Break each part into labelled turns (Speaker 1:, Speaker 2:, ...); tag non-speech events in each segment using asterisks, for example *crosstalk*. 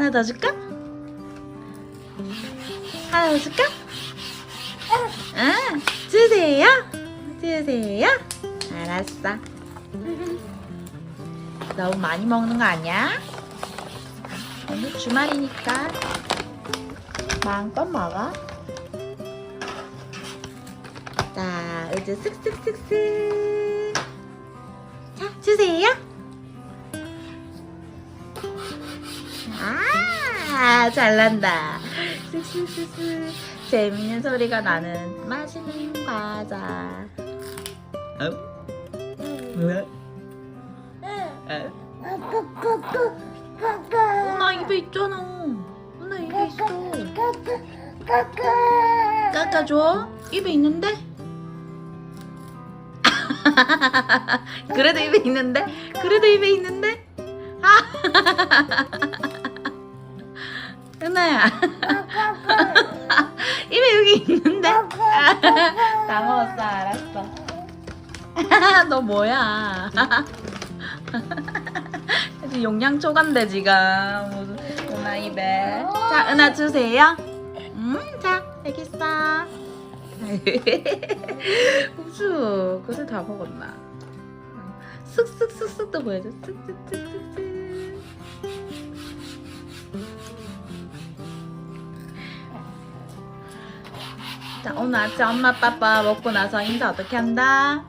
Speaker 1: 하나 더 줄까? 하나 더 줄까? 응, 주세요. 주세요. 알았어. 너무 많이 먹는 거 아니야? 오늘 주말이니까 마음껏 먹어. 자, 이제 쓱쓱쓱쓱. 자, 주세요. 아, 잘난다. 쓱쓱쓱쓱. 재밌는 소리가 나는 맛있는 과자. 어? 왜? 에? 어, 나 입에 있잖아. 어, 나 입에 있어. 깎아줘? 입에 있는데? *laughs* 그래도 입에 있는데? 그래도 입에 있는데? 아! *laughs* 은하야 *laughs* 입에 여기 있는데? *laughs* 다 먹었어 알았어. *laughs* 너 뭐야? 용량 초과인데 지금. 은하 입에. 자 은하 주세요. 음자 있어. 우주 그새 다 먹었나? 쓱쓱쓱쓱도 보여줘. 쓱쓱쓱쓱쓱 자 오늘 아침 엄마 아빠 먹고 나서 인사 어떻게 한다?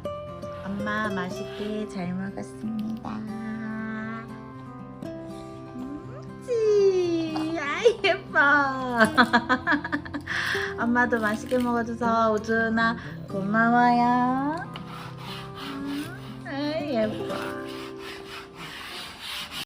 Speaker 1: 엄마 맛있게 잘 먹었습니다. 음, 지 아이 예뻐. *laughs* 엄마도 맛있게 먹어줘서 우준아 고마워요. 음, 아이 예뻐.